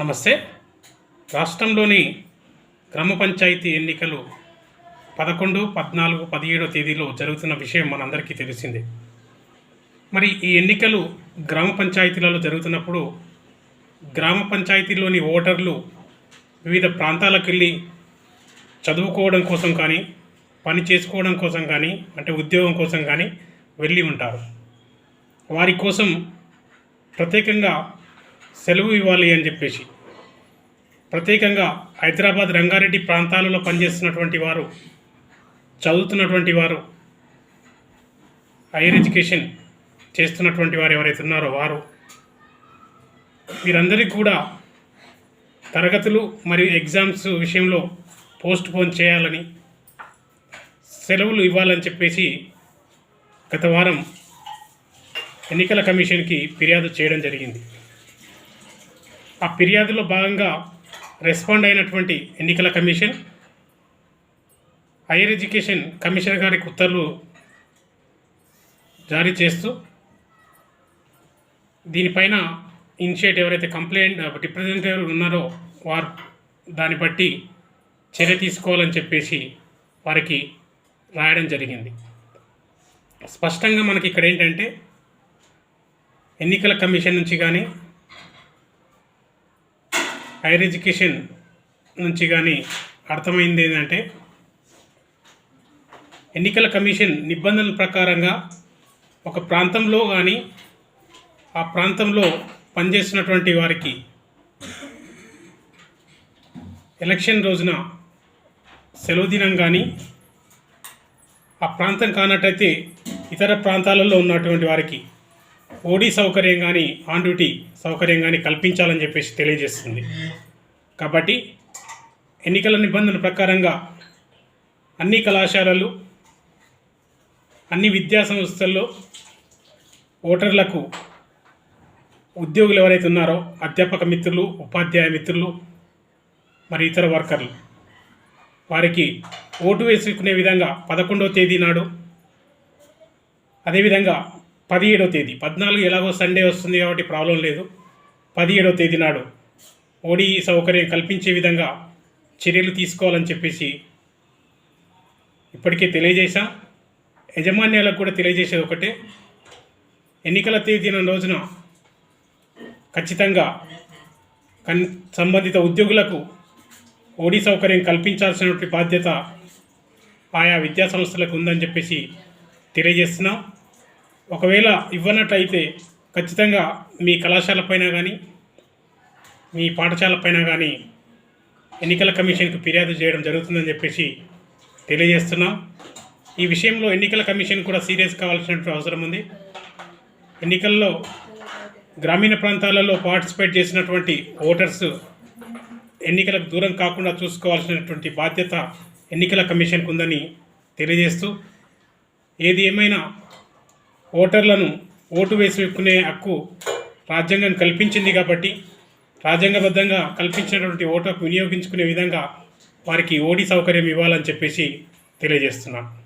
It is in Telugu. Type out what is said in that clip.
నమస్తే. రాష్ట్రంలోని గ్రామ పంచాయతీ ఎన్నికలు పదకొండు పద్నాలుగు పదిహేడో తేదీలో జరుగుతున్న విషయం మనందరికీ తెలిసిందే. మరి ఈ ఎన్నికలు గ్రామ పంచాయతీలలో జరుగుతున్నప్పుడు గ్రామ పంచాయతీలోని ఓటర్లు వివిధ ప్రాంతాలకు వెళ్ళి చదువుకోవడం కోసం కానీ పని చేసుకోవడం కోసం కానీ అంటే ఉద్యోగం కోసం కానీ వెళ్ళి ఉంటారు. వారి కోసం ప్రత్యేకంగా సెలవు ఇవ్వాలి అని చెప్పేసి. ప్రత్యేకంగా హైదరాబాద్ రంగారెడ్డి ప్రాంతాలలో పనిచేస్తున్నటువంటి వారు చదువుతున్నటువంటి వారు హైయర్ ఎడ్యుకేషన్ చేస్తున్నటువంటి వారు ఎవరైతే ఉన్నారో వారు వీరందరికీ కూడా తరగతులు మరియు ఎగ్జామ్స్ విషయంలో పోస్ట్ పోన్ చేయాలని సెలవులు ఇవ్వాలని చెప్పేసి గత వారం ఎన్నికల కమిషన్కి ఫిర్యాదు చేయడం జరిగింది. ఆ ఫిర్యాదులో భాగంగా రెస్పాండ్ అయినటువంటి ఎన్నికల కమిషన్ హైయర్ ఎడ్యుకేషన్ కమిషనర్ గారికి ఉత్తర్వులు జారీ చేస్తూ దీనిపైన ఇనిషియేట్ ఎవరైతే కంప్లైంట్ రిప్రజెంటేటివ్ ఉన్నారో వారు దాన్ని బట్టి చర్య తీసుకోవాలని చెప్పేసి వారికి రాయడం జరిగింది. స్పష్టంగా మనకి ఇక్కడ ఏంటంటే ఎన్నికల కమిషన్ నుంచి కానీ హైయర్ ఎడ్యుకేషన్ నుంచి కానీ అర్థమైంది ఏంటంటే ఎన్నికల కమిషన్ నిబంధనల ప్రకారంగా ఒక ప్రాంతంలో కానీ ఆ ప్రాంతంలో పనిచేస్తున్నటువంటి వారికి ఎలక్షన్ రోజున సెలవు దినం కానీ ఆ ప్రాంతం కానట్టయితే ఇతర ప్రాంతాలలో ఉన్నటువంటి వారికి ఓడీ సౌకర్యం కానీ ఆన్ డ్యూటీ సౌకర్యం కానీ కల్పించాలని చెప్పేసి తెలియజేస్తుంది. కాబట్టి ఎన్నికల నిబంధనల ప్రకారంగా అన్ని కళాశాలలు అన్ని విద్యా సంస్థల్లో ఓటర్లకు ఉద్యోగులు ఎవరైతే ఉన్నారో అధ్యాపక మిత్రులు ఉపాధ్యాయ మిత్రులు మరి ఇతర వర్కర్లు వారికి ఓటు వేసుకునే విధంగా పదకొండవ తేదీ నాడు అదేవిధంగా పదిహేడో తేదీ. పద్నాలుగు ఎలాగో సండే వస్తుంది కాబట్టి ప్రాబ్లం లేదు. పదిహేడో తేదీ నాడు మోడీ సౌకర్యం కల్పించే విధంగా చర్యలు తీసుకోవాలని చెప్పేసి ఇప్పటికే తెలియజేశాం. యజమాన్యాలకు కూడా తెలియజేసేది ఒకటే. ఎన్నికల తేదీన రోజున ఖచ్చితంగా కన్ సంబంధిత ఉద్యోగులకు ఓడి సౌకర్యం కల్పించాల్సినటువంటి బాధ్యత ఆయా విద్యా సంస్థలకు ఉందని చెప్పేసి తెలియజేస్తున్నాం. ఒకవేళ ఇవ్వనట్లయితే ఖచ్చితంగా మీ కళాశాల పైన కానీ మీ పాఠశాల పైన కానీ ఎన్నికల కమిషన్కు ఫిర్యాదు చేయడం జరుగుతుందని చెప్పేసి తెలియజేస్తున్నాం. ఈ విషయంలో ఎన్నికల కమిషన్ కూడా సీరియస్ కావాల్సినటువంటి అవసరం ఉంది. ఎన్నికల్లో గ్రామీణ ప్రాంతాలలో పార్టిసిపేట్ చేసినటువంటి ఓటర్స్ ఎన్నికలకు దూరం కాకుండా చూసుకోవాల్సినటువంటి బాధ్యత ఎన్నికల కమిషన్కు ఉందని తెలియజేస్తూ ఏది ఏమైనా ఓటర్లను ఓటు వేసుకునే హక్కు రాజ్యాంగం కల్పించింది కాబట్టి రాజ్యాంగబద్ధంగా కల్పించినటువంటి ఓటు వినియోగించుకునే విధంగా వారికి ఓడి సౌకర్యం ఇవ్వాలని చెప్పేసి తెలియజేస్తున్నాను